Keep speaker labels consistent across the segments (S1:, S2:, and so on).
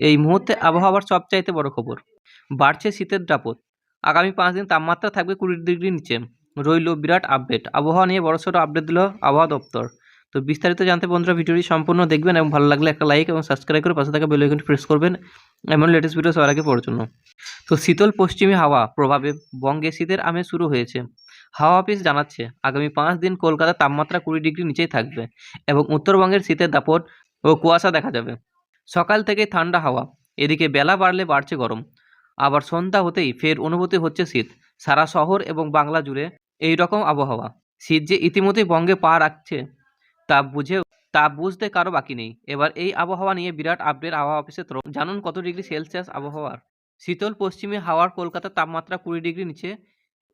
S1: এই মুহূর্তে আবহাওয়ার সবচাইতে বড় খবর। বাড়ছে শীতের দাপট। আগামী পাঁচ দিন তাপমাত্রা থাকবে কুড়ি ডিগ্রির নিচে। রইল বিরাট আপডেট। আবহাওয়া নিয়ে বড়সড় আপডেট দিল আবহাওয়া দপ্তর। তো বিস্তারিত জানতে বন্ধুরা ভিডিওটি সম্পূর্ণ দেখবেন এবং ভালো লাগলে একটা লাইক এবং সাবস্ক্রাইব করে পাশে থাকা বেল আইকনটি প্রেস করবেন এমন লেটেস্ট ভিডিও সবার আগে পড়ার জন্য। তো শীতল পশ্চিমী হাওয়া প্রভাবে বঙ্গে শীতের আমেজ শুরু হয়েছে। হাওয়া অফিস জানাচ্ছে, আগামী পাঁচ দিন কলকাতার তাপমাত্রা কুড়ি ডিগ্রি নিচেই থাকবে এবং উত্তরবঙ্গের শীতের দাপট ও কুয়াশা দেখা যাবে। সকাল থেকেই ঠান্ডা হাওয়া, এদিকে বেলা বাড়লে বাড়ছে গরম। আবার সন্ধ্যা হতেই ফের অনুভূতি হচ্ছে শীত। সারা শহর এবং বাংলা জুড়ে এই রকম আবহাওয়া। শীত যে ইতিমধ্যেই বঙ্গে পা রাখছে, তা বুঝেও, তা বুঝতে কারও বাকি নেই। এবার এই আবহাওয়া নিয়ে বিরাট আপডেট আবহাওয়া অফিসে তরফ জানুন কত ডিগ্রি সেলসিয়াস আবহাওয়ার? শীতল পশ্চিমে হাওয়ার কলকাতার তাপমাত্রা কুড়ি ডিগ্রি নিচে,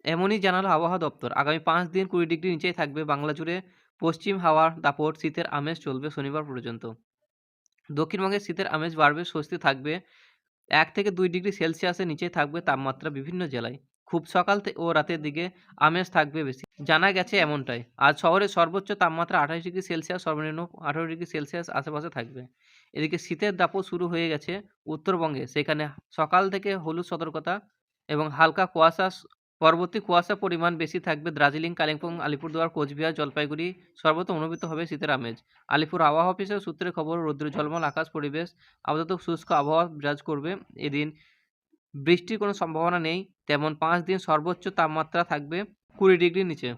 S1: এমনই জানালো আবহাওয়া দপ্তর। আগামী পাঁচ দিন কুড়ি ডিগ্রি নিচেই থাকবে বাংলা জুড়ে পশ্চিম হাওয়ার দাপট। শীতের আমেজ চলবে শনিবার পর্যন্ত। দক্ষিণবঙ্গের শীতের আমেজ বাড়বে, স্বস্তি থাকবে। এক থেকে দুই ডিগ্রি সেলসিয়াসের নিচে থাকবে তাপমাত্রা বিভিন্ন জেলায়। খুব সকাল ও রাতের দিকে আমেজ থাকবে বেশি। জানা গেছে এমনটাই। আজ শহরের সর্বোচ্চ তাপমাত্রা আঠাশ ডিগ্রি সেলসিয়াস, সর্বনিম্ন আঠারো ডিগ্রি সেলসিয়াস আশেপাশে থাকবে। এদিকে শীতের দাপট শুরু হয়ে গেছে উত্তরবঙ্গে। সেখানে সকাল থেকে হলুদ সতর্কতা এবং হালকা কুয়াশা পরবর্তী কুয়াশা পরিমাণ বেশি থাকবে দার্জিলিং, কালিম্পং, আলিপুরদুয়ার, কোচবিহার, জলপাইগুড়ি, সর্বত্র অনুভূত হবে শীতের আমেজ। আলিপুর আবহাওয়া অফিসের সূত্রে খবর, রৌদ্র জলমল আকাশ পরিবেশ, আপাতত শুষ্ক আবহাওয়া বিরাজ করবে। এদিন বৃষ্টির কোনো সম্ভাবনা নেই, তেমন পাঁচ দিন সর্বোচ্চ তাপমাত্রা থাকবে কুড়ি ডিগ্রির নিচে।